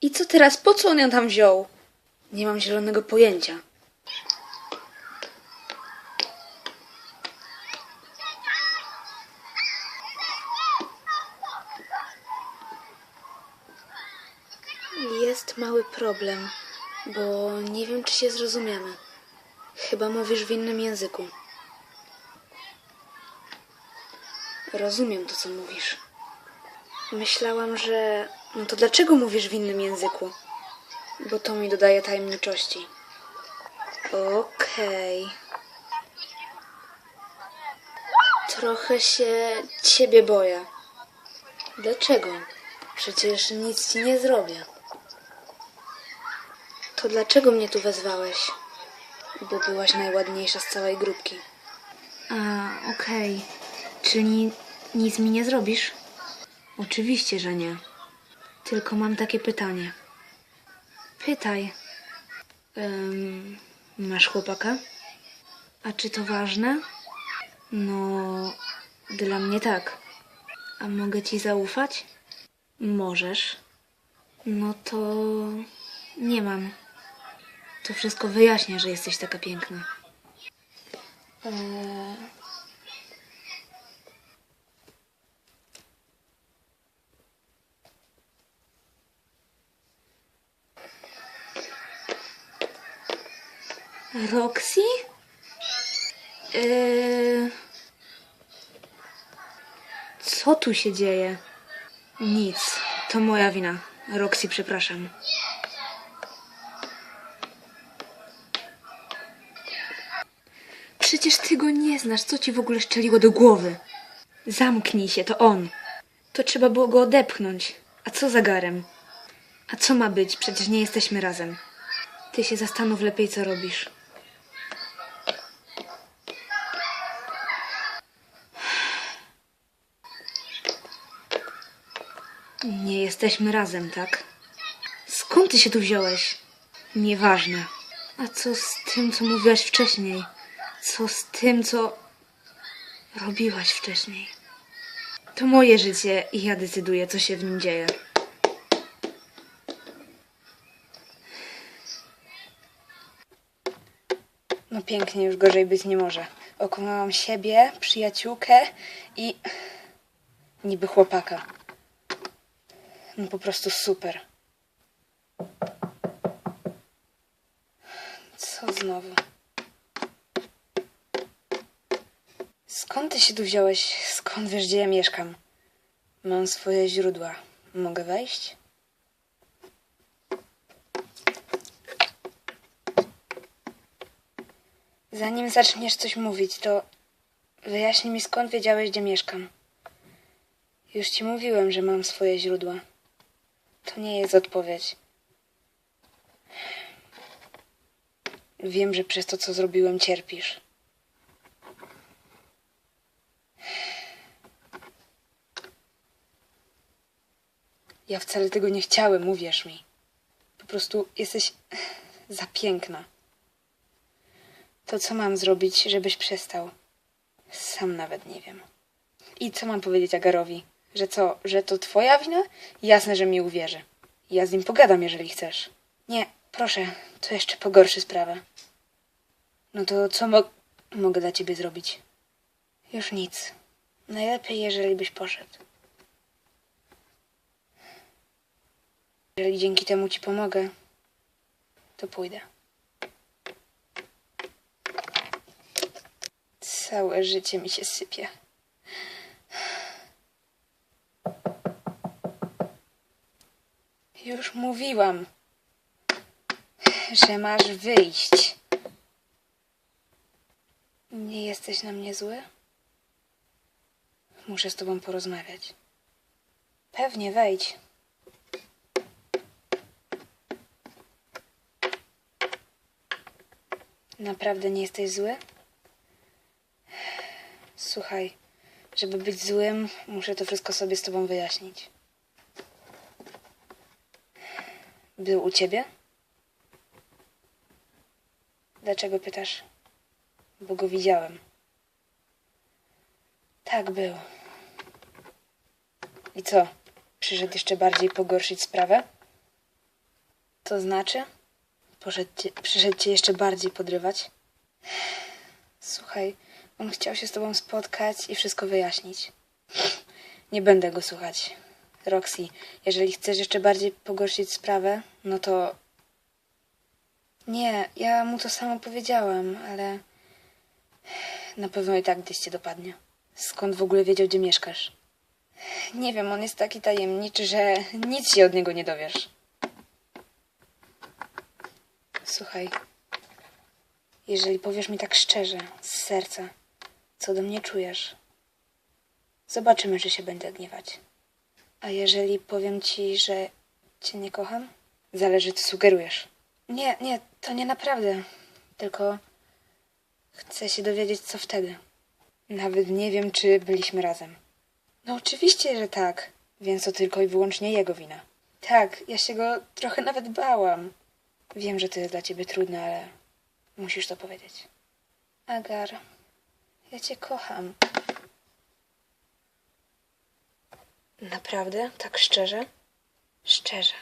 I co teraz? Po co on ją tam wziął? Nie mam zielonego pojęcia. Jest mały problem, bo nie wiem, czy się zrozumiemy. Chyba mówisz w innym języku. Rozumiem to, co mówisz. Myślałam, że. No to dlaczego mówisz w innym języku? Bo to mi dodaje tajemniczości. Okej. Trochę się ciebie boję. Dlaczego? Przecież nic ci nie zrobię. To dlaczego mnie tu wezwałeś? Bo byłaś najładniejsza z całej grupki. A, okej. Czyli nic mi nie zrobisz? Oczywiście, że nie. Tylko mam takie pytanie. Pytaj. Em, masz chłopaka? A czy to ważne? No, dla mnie tak. A mogę ci zaufać? Możesz. No to nie mam. To wszystko wyjaśnia, że jesteś taka piękna. Eee... Roxy? Eee... Co tu się dzieje? Nic. To moja wina. Roxy, przepraszam. Przecież ty go nie znasz. Co ci w ogóle szczeliło do głowy? Zamknij się, to on. To trzeba było go odepchnąć. A co za garem? A co ma być? Przecież nie jesteśmy razem. Ty się zastanów lepiej, co robisz. Nie jesteśmy razem, tak? Skąd ty się tu wziąłeś? Nieważne. A co z tym, co mówiłaś wcześniej? Co z tym, co robiłaś wcześniej? To moje życie i ja decyduję, co się w nim dzieje. No pięknie, już gorzej być nie może. Okłamałam siebie, przyjaciółkę i niby chłopaka. No po prostu super. Co znowu? Skąd ty się tu wziąłeś? Skąd wiesz, gdzie ja mieszkam? Mam swoje źródła. Mogę wejść? Zanim zaczniesz coś mówić, to wyjaśnij mi skąd wiedziałeś, gdzie mieszkam. Już ci mówiłem, że mam swoje źródła. To nie jest odpowiedź. Wiem, że przez to, co zrobiłem, cierpisz. Ja wcale tego nie chciałem, uwierz mi. Po prostu jesteś za piękna. To co mam zrobić, żebyś przestał? Sam nawet nie wiem. I co mam powiedzieć Agarowi? Że co, że to twoja wina? Jasne, że mi uwierzy. Ja z nim pogadam, jeżeli chcesz. Nie, proszę, to jeszcze pogorszy sprawę. No to co mo mogę dla ciebie zrobić? Już nic. Najlepiej, jeżeli byś poszedł. Jeżeli dzięki temu ci pomogę, to pójdę. Całe życie mi się sypie. Już mówiłam, że masz wyjść. Nie jesteś na mnie zły? Muszę z tobą porozmawiać. Pewnie, wejdź. Naprawdę nie jesteś zły? Słuchaj, żeby być złym, muszę to wszystko sobie z tobą wyjaśnić. Był u ciebie? Dlaczego pytasz? Bo go widziałem. Tak, był. I co? Przyszedł jeszcze bardziej pogorszyć sprawę? To znaczy? Poszedł cię, przyszedł cię jeszcze bardziej podrywać? Słuchaj, on chciał się z tobą spotkać i wszystko wyjaśnić. Nie będę go słuchać. Roxy, jeżeli chcesz jeszcze bardziej pogorszyć sprawę, no to. Nie, ja mu to samo powiedziałam, ale. Na pewno i tak gdzieś cię dopadnie. Skąd w ogóle wiedział, gdzie mieszkasz? Nie wiem, on jest taki tajemniczy, że nic się od niego nie dowiesz. Słuchaj, jeżeli powiesz mi tak szczerze, z serca, co do mnie czujesz, zobaczymy, czy się będę gniewać. A jeżeli powiem ci, że cię nie kocham? Zależy, co sugerujesz. Nie, nie, to nie naprawdę. Tylko chcę się dowiedzieć, co wtedy. Nawet nie wiem, czy byliśmy razem. No oczywiście, że tak. Więc to tylko i wyłącznie jego wina. Tak, ja się go trochę nawet bałam. Wiem, że to jest dla ciebie trudne, ale musisz to powiedzieć. Agar, ja cię kocham. Naprawdę? Tak szczerze? Szczerze.